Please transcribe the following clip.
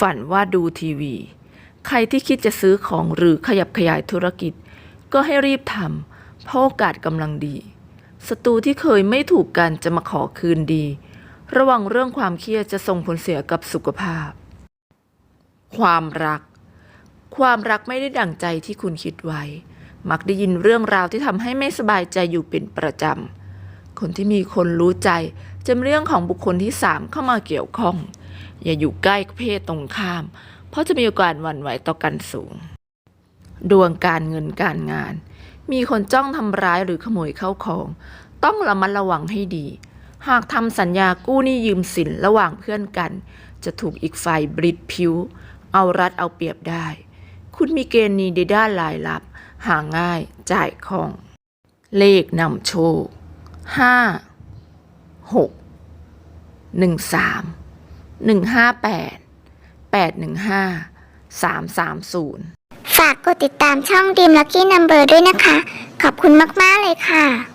ฝันว่าดูทีวี ใครที่คิดจะซื้อของหรือขยับขยายธุรกิจ ก็ให้รีบทำเพราะโอกาสกำลังดีศัตรูที่เคยไม่ถูกกันจะมาขอคืนดี ระวังเรื่องความเครียดจะส่งผลเสียกับสุขภาพ ความรัก ความรักไม่ได้ดั่งใจที่คุณคิดไว้ มักได้ยินเรื่องราวที่ทำให้ไม่สบายใจอยู่เป็นประจำคนที่มีคนรู้ใจจะมีเรื่องของบุคคลที่สามเข้ามาเกี่ยวข้อง อย่าอยู่ใกล้เพศตรงข้าม เพราะจะมีโอกาสหวั่นไหวต่อกันสูง ดวงการเงินการงาน มีคนจ้องทำร้ายหรือขโมยเข้าของ ต้องระมัดระวังให้ดี หากทำสัญญากู้หนี้ยืมสินระหว่างเพื่อนกัน จะถูกอีกฝ่ายบริดผิว เอารัดเอาเปรียบได้ คุณมีเกณฑ์นี้ในด้านรายลับ หาง่ายจ่ายคล่อง เลขนำโชคห้าหกหนึ่งสาม หนึ่งห้าแปดแปดหนึ่งห้าสามสามศูนย์ฝากกดติดตามช่องดีมลักกี้นัมเบอร์ด้วยนะคะ ขอบคุณมาก ๆ เลยค่ะ